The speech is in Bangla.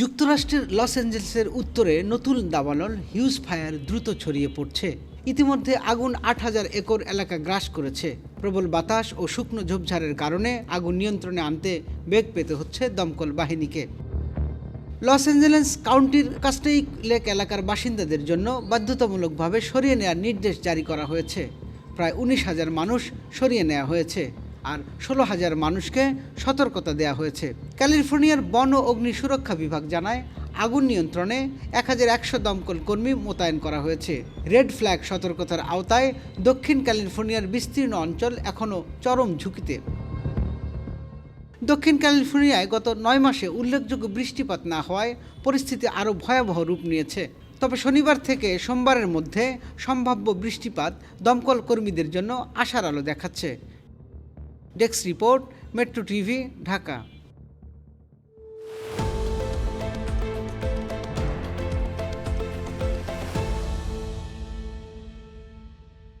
যুক্তরাষ্ট্রের লস অ্যাঞ্জেলসের উত্তরে নতুন দাবানল হিউজ ফায়ার দ্রুত ছড়িয়ে পড়ছে। ইতিমধ্যে আগুন আট হাজার একর এলাকা গ্রাস করেছে। প্রবল বাতাস ও শুকনো ঝোপঝাড়ের কারণে আগুন নিয়ন্ত্রণে আনতে বেগ পেতে হচ্ছে দমকল বাহিনীকে। লস অ্যাঞ্জেলেস কাউন্টির কাস্টেইক লেক এলাকার বাসিন্দাদের জন্য বাধ্যতামূলকভাবে সরিয়ে নেওয়ার নির্দেশ জারি করা হয়েছে। প্রায় উনিশ হাজার মানুষ সরিয়ে নেওয়া হয়েছে। আর ষোলো হাজার মানুষকে সতর্কতা দেওয়া হয়েছে। ক্যালিফোর্নিয়ার বন ও অগ্নি সুরক্ষা বিভাগ জানায়, আগুন নিয়ন্ত্রণে এক হাজার একশো দমকল কর্মী মোতায়েন করা হয়েছে। রেড ফ্ল্যাগ সতর্কতার আওতায় দক্ষিণ ক্যালিফোর্নিয়ার বিস্তীর্ণ অঞ্চল এখনও চরম ঝুঁকিতে। দক্ষিণ ক্যালিফোর্নিয়ায় গত নয় মাসে উল্লেখযোগ্য বৃষ্টিপাত না হওয়ায় পরিস্থিতি আরও ভয়াবহ রূপ নিয়েছে। তবে শনিবার থেকে সোমবারের মধ্যে সম্ভাব্য বৃষ্টিপাত দমকল কর্মীদের জন্য আশার আলো দেখাচ্ছে। desk report metro TV Dhaka